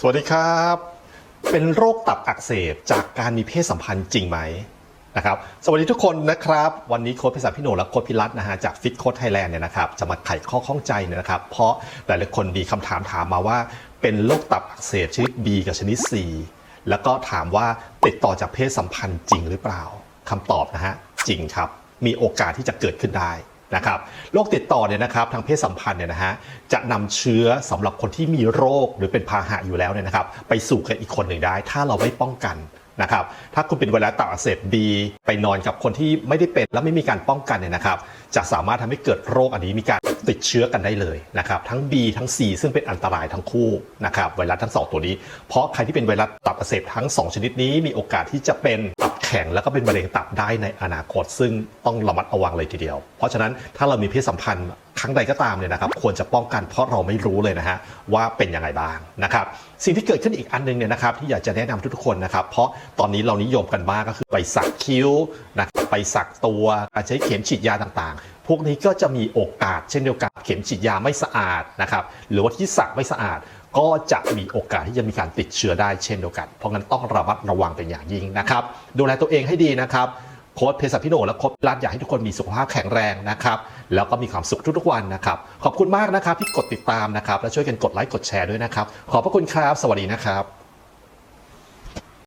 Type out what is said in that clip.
สวัสดีครับ เป็นโรคตับอักเสบจากการมีเพศสัมพันธ์จริงไหมนะครับสวัสดีทุกคนนะครับ วันนี้โค้ชพิศาพี่โหนและโค้ชพิรัตน์นะฮะจากฟิตโค้ชไทยแลนด์เนี่ยนะครับจะมาไขข้อข้องใจเนี่ยนะครับ เพราะหลายๆคนมีคำถามถามมาว่า เป็นโรคตับอักเสบชนิด B กับชนิด C แล้วก็ถามว่าติดต่อจากเพศสัมพันธ์จริงหรือเปล่าคำตอบนะฮะจริงครับ มีโอกาสที่จะเกิดขึ้นได้ นะครับโรคติดต่อเนี่ยนะครับทางเพศสัมพันธ์เนี่ยนะฮะจะนำเชื้อสำหรับคนที่มีโรคหรือเป็นพาหะอยู่แล้วเนี่ยนะครับไปสู่กับอีกคนหนึ่งได้ ถ้าเราไม่ป้องกันนะครับถ้าคุณเป็นไวรัสตับอักเสบบีไปนอนกับคนที่ไม่ได้เป็นและไม่มีการป้องกันเนี่ยนะครับ จะสามารถทำให้เกิดโรคอันนี้มีการติดเชื้อกันได้เลยนะครับทั้ง B ทั้ง C ซึ่งเป็นอันตรายทั้งคู่นะครับไวรัสทั้งสองตัวนี้ เพราะใครที่เป็นไวรัสตับอักเสบทั้งสองชนิดนี้มีโอกาสที่จะเป็น ข็งแล้วก็เป็นมะเร็งตับได้ในอนาคต ซึ่งต้องระมัดระวังเลยทีเดียว เพราะฉะนั้นถ้าเรามีเพศสัมพันธ์ครั้งใดก็ตามเนี่ยนะครับควรจะป้องกันเพราะเราไม่รู้เลยนะฮะว่าเป็นยังไงบ้างนะครับสิ่งที่เกิดขึ้นอีกอันหนึงเนี่ยนะครับที่อยากจะแนะนำทุกๆคนนะครับเพราะตอนนี้เรานิยมกันมากก็คือไปสักคิ้วนะไปสักตัวใช้เข็มฉีดยาต่างๆ พวกนี้ก็จะมีโอกาสเช่นเดียวกันเข็มฉีดยาไม่สะอาดนะครับหรือว่าที่สักไม่สะอาด ก็จะมีโอกาสที่จะมีการติดเชื้อได้เช่นเดียวกัน เพราะงั้นต้องระมัดระวังเป็นอย่างยิ่งนะครับ ดูแลตัวเองให้ดีนะครับโค้ดเพศสัพิโนและโค้ดรัฐอยากให้ทุกคนมีสุขภาพแข็งแรงนะครับ แล้วก็มีความสุขทุกๆวันนะครับ ขอบคุณมากนะครับที่กดติดตามนะครับ และช่วยกันกดไลค์กดแชร์ด้วยนะครับ ขอบพระคุณครับ สวัสดีนะครับ